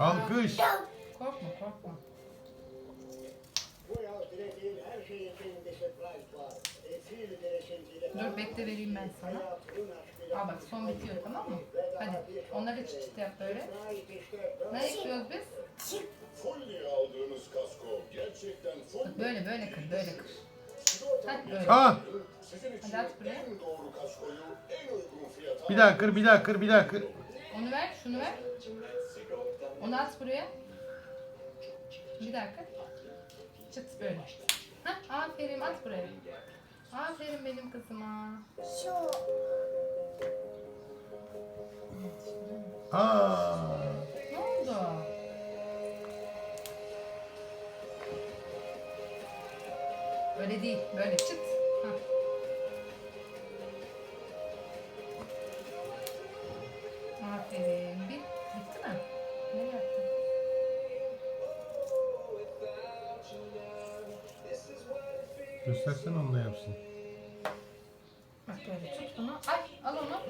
Alkış. Korkma korkma. Derecesiyle Dur bekle vereyim ben sana. Al bak son bitiyor tamam mı? Hadi onları çıt çıt yap böyle. Ne yapıyoruz biz? Folye aldığınız kasko gerçekten Bak böyle böyle kır böyle kır. Hadi böyle. İçin Hadi at buraya. en doğru kaskoyu en uygun fiyata Bir daha kır, bir daha kır, bir daha kır. Onu ver şunu ver. Onu at buraya. Bir dakika. Çıt böyle. Hah aferin at buraya. Aferin benim kızıma. Aa. Ne oldu? Öyle değil. Böyle çıt. Göstersene onu da yapsın. Bak böyle tut bunu. Ay al onu.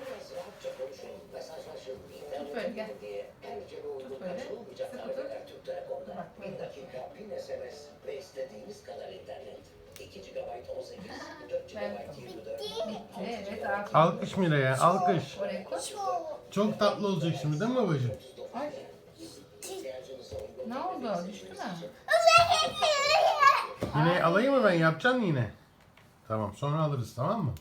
Tut böyle gel. Tut böyle. Sıkı tut. Bak böyle. Bir SMS ve istediğiniz kadar internet. 2 GB 18, 4 Ben GB 24. Bitti. Evet. Alkış Miray'a, alkış. Oraya koy. Çok tatlı olacak şimdi değil mi babacığım? Ay. Ne oldu? Düştü mü? Yine alayım mı ben? Yapacaksın yine. Tamam sonra alırız tamam mı?